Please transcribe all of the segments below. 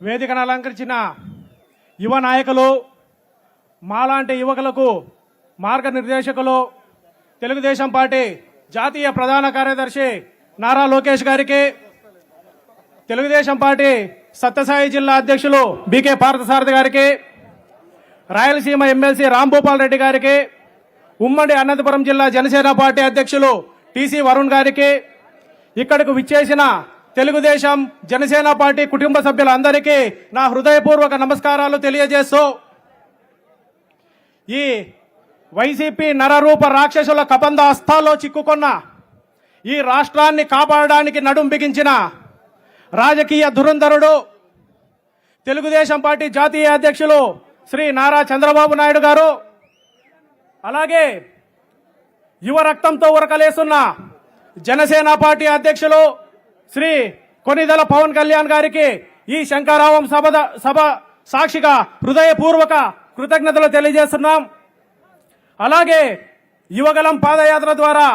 వేదికను అలంకరించిన యువ నాయకులు మాలాంటి యువకులకు మార్గనిర్దేశకులు తెలుగుదేశం పార్టీ జాతీయ ప్రధాన కార్యదర్శి నారా లోకేష్ గారికి తెలుగుదేశం పార్టీ సత్యసాయి జిల్లా అధ్యక్షులు బీకే పార్థసారథి గారికి రాయలసీమ ఎమ్మెల్సీ రాంభూపాల్ రెడ్డి గారికి ఉమ్మడి అనంతపురం జిల్లా జనసేన పార్టీ అధ్యక్షులు టీసీ వరుణ్ గారికి ఇక్కడకు విచ్చేసిన తెలుగుదేశం జనసేన పార్టీ కుటుంబ సభ్యులందరికీ నా హృదయపూర్వక నమస్కారాలు తెలియజేస్తూ ఈ వైసీపీ నరరూప రాక్షసుల కబంధ హస్తాల్లో చిక్కుకున్న ఈ రాష్ట్రాన్ని కాపాడడానికి నడుం బిగించిన రాజకీయ ధురంధరుడు తెలుగుదేశం పార్టీ జాతీయ అధ్యక్షులు శ్రీ నారా చంద్రబాబు నాయుడు గారు అలాగే యువ రక్తంతో ఉరకలేస్తున్న జనసేన పార్టీ అధ్యక్షులు శ్రీ కొనిదల పవన్ కళ్యాణ్ గారికి ఈ శంకరావం సభ సభ సాక్షిగా హృదయపూర్వక కృతజ్ఞతలు తెలియజేస్తున్నాం. అలాగే యువగలం పాదయాత్ర ద్వారా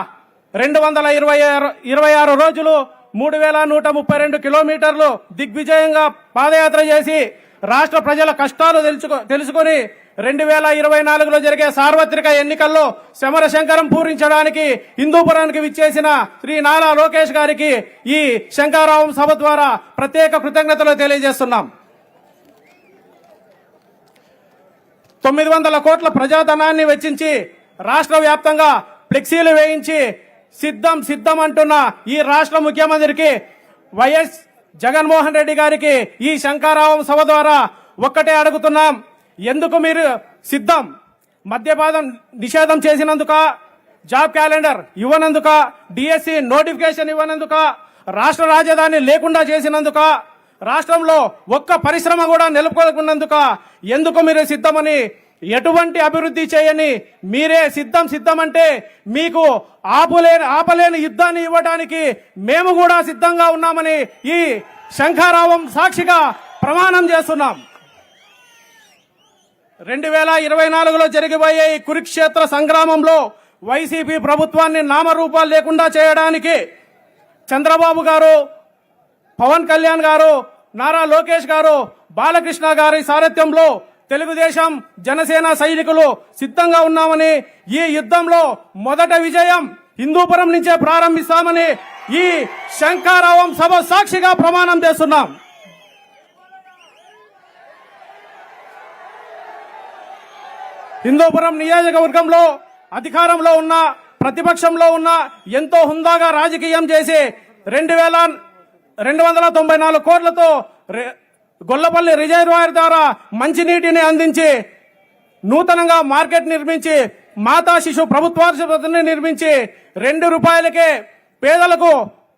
రెండు వందల ఇరవై ఆరు ఇరవై ఆరు రోజులు మూడు వేల నూట ముప్పై రెండు కిలోమీటర్లు దిగ్విజయంగా పాదయాత్ర చేసి రాష్ట్ర ప్రజల కష్టాలు తెలుసుకొని రెండు వేల ఇరవై నాలుగులో జరిగే సార్వత్రిక ఎన్నికల్లో శమర శంకరం పూరించడానికి హిందూపురానికి విచ్చేసిన శ్రీ నారా లోకేష్ గారికి ఈ శంకారావం సభ ద్వారా ప్రత్యేక కృతజ్ఞతలు తెలియజేస్తున్నాం. తొమ్మిది వందల కోట్ల ప్రజాధనాన్ని వెచ్చించి రాష్ట్ర వ్యాప్తంగా ఫ్లెక్సీలు వేయించి సిద్ధం సిద్ధం అంటున్న ఈ రాష్ట్ర ముఖ్యమంత్రికి వైఎస్ జగన్మోహన్ రెడ్డి గారికి ఈ శంకారావం సభ ద్వారా ఒక్కటే అడుగుతున్నాం. ఎందుకు మీరు సిద్ధం? మద్యపానం నిషేధం చేసినందుక జాబ్ క్యాలెండర్ ఇవ్వనందుక డిఎస్సి నోటిఫికేషన్ ఇవ్వనందుక రాష్ట్ర రాజధాని లేకుండా చేసినందుక రాష్ట్రంలో ఒక్క పరిశ్రమ కూడా నిలుపుకోకున్నందుక ఎందుకు మీరు సిద్ధమని ఎటువంటి అభివృద్ధి చేయని మీరే సిద్ధం సిద్ధం అంటే మీకు ఆపులేని ఆపలేని యుద్ధాన్ని ఇవ్వడానికి మేము కూడా సిద్ధంగా ఉన్నామని ఈ శంఖారావం సాక్షిగా ప్రమాణం చేస్తున్నాం. రెండు వేల ఇరవై నాలుగులో జరిగిపోయే ఈ కురుక్షేత్ర సంగ్రామంలో వైసీపీ ప్రభుత్వాన్ని నామరూపాలు లేకుండా చేయడానికి చంద్రబాబు గారు పవన్ కళ్యాణ్ గారు నారా లోకేష్ గారు బాలకృష్ణ గారి సారథ్యంలో తెలుగుదేశం జనసేన సైనికులు సిద్ధంగా ఉన్నామని ఈ యుద్ధంలో మొదట విజయం హిందూపురం నుంచే ప్రారంభిస్తామని ఈ శంకారావం సభ సాక్షిగా ప్రమాణం చేస్తున్నాం. హిందూపురం నియోజకవర్గంలో అధికారంలో ఉన్న ప్రతిపక్షంలో ఉన్న ఎంతో హుందాగా రాజకీయం చేసి రెండు వేల రెండు వందల తొంభై నాలుగు కోట్లతో గొల్లపల్లి రిజర్వాయర్ ద్వారా మంచినీటిని అందించి నూతనంగా మార్కెట్ నిర్మించి మాతా శిశు ప్రభుత్వాసుపత్రిని నిర్మించి రెండు రూపాయలకే పేదలకు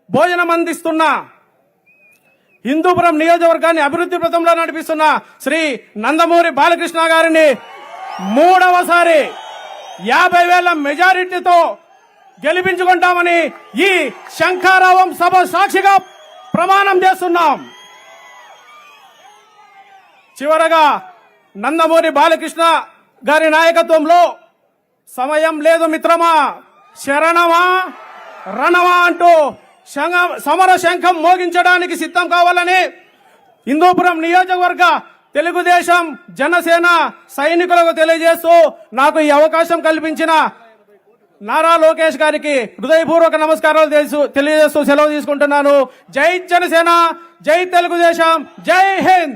భోజనం అందిస్తున్న హిందూపురం నియోజకవర్గాన్ని అభివృద్ధి పథంలో నడిపిస్తున్న శ్రీ నందమూరి బాలకృష్ణ గారిని మూడవసారి యాభై వేల మెజారిటీతో గెలిపించుకుంటామని ఈ శంఖారావం సభ సాక్షిగా ప్రమాణం చేస్తున్నాం. చివరగా నందమూరి బాలకృష్ణ గారి నాయకత్వంలో సమయం లేదు మిత్రమా శరణమా రణమా అంటూ సమర శంఖం మోగించడానికి సిద్ధం కావాలని హిందూపురం నియోజకవర్గ తెలుగుదేశం జనసేన సైనికులకు తెలియజేస్తూ నాకు ఈ అవకాశం కల్పించిన నారా లోకేష్ గారికి హృదయపూర్వక నమస్కారాలు తెలుసు- తెలియజేస్తూ సెలవు తీసుకుంటున్నాను. జై జనసేన జై తెలుగుదేశం జై హింద్!